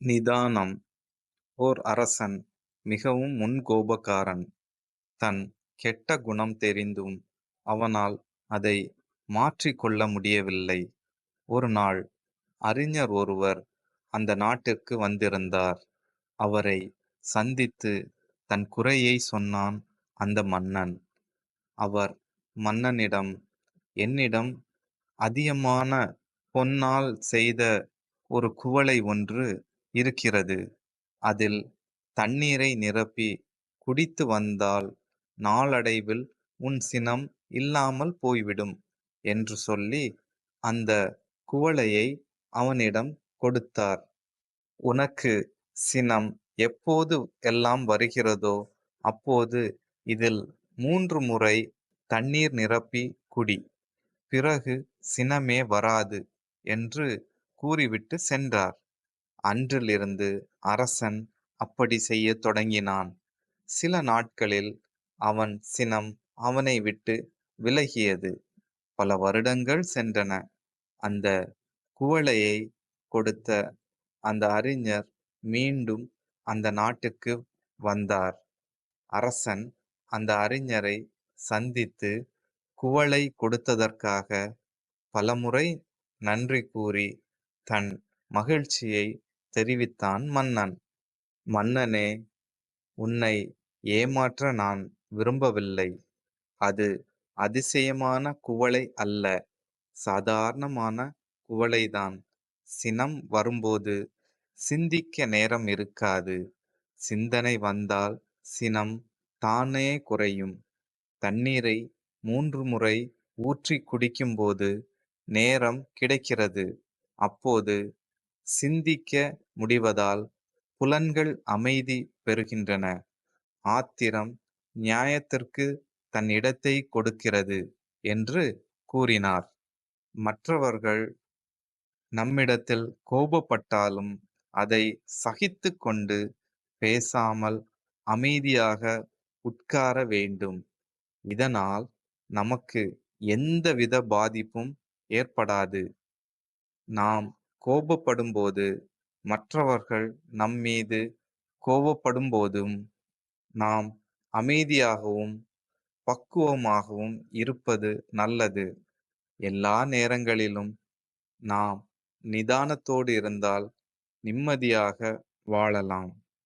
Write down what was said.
நிதானம் ஓர் அரசன் மிகவும் முன்கோபக்காரன். தன் கெட்ட குணம் தெரிந்தும் அவனால் அதை மாற்றிக் கொள்ள முடியவில்லை. ஒரு நாள் அறிஞர் ஒருவர் அந்த நாட்டிற்கு வந்திருந்தார். அவரை சந்தித்து தன் குறையை சொன்னான் அந்த மன்னன். அவர் மன்னனிடம் என்னிடம் அதிகமான பொன்னால் செய்த ஒரு குவளை ஒன்று இருக்கிறது. அதில் தண்ணீரை நிரப்பி குடித்து வந்தால் நாளடைவில் உன் சினம் இல்லாமல் போய்விடும் என்று சொல்லி அந்த குவளையை அவனிடம் கொடுத்தார். உனக்கு சினம் எப்போது எல்லாம் வருகிறதோ அப்போது இதில் மூன்று முறை தண்ணீர் நிரப்பி குடி. பிறகு சினமே வராது என்று கூறிவிட்டு சென்றார். அன்றிலிருந்து அரசன் அப்படி செய்யத் தொடங்கினான். சில நாட்களில் அவன் சினம் அவனை விட்டு விலகியது. பல வருடங்கள் சென்றன. அந்த குவளையை கொடுத்த அந்த அறிஞர் மீண்டும் அந்த நாட்டுக்கு வந்தார். அரசன் அந்த அறிஞரை சந்தித்து குவளை கொடுத்ததற்காக பலமுறை நன்றி கூறி தன் மகிழ்ச்சியை தெரிவித்தான் மன்னன். மன்னனே உன்னை ஏமாற்ற நான் விரும்பவில்லை. அது அதிசயமான குவளை அல்ல. சாதாரணமான குவளைதான். சினம் வரும்போது சிந்திக்க நேரம் இருக்காது. சிந்தனை வந்தால் சினம் தானே குறையும். தண்ணீரை மூன்று முறை ஊற்றிக் குடிக்கும்போது நேரம் கிடைக்கிறது. அப்போது சிந்திக்க முடிவதால் புலன்கள் அமைதி பெறுகின்றன. ஆத்திரம் நியாயத்திற்கு தன் இடத்தை கொடுக்கிறது என்று கூறினார். மற்றவர்கள் நம்மிடத்தில் கோபப்பட்டாலும் அதை சகித்து கொண்டு பேசாமல் அமைதியாக உட்கார வேண்டும். இதனால் நமக்கு எந்தவித பாதிப்பும் ஏற்படாது. நாம் கோபப்படும்போது மற்றவர்கள் நம்மீது கோபப்படும்போதும் நாம் அமைதியாகவும் பக்குவமாகவும் இருப்பது நல்லது. எல்லா நேரங்களிலும் நாம் நிதானத்தோடு இருந்தால் நிம்மதியாக வாழலாம்.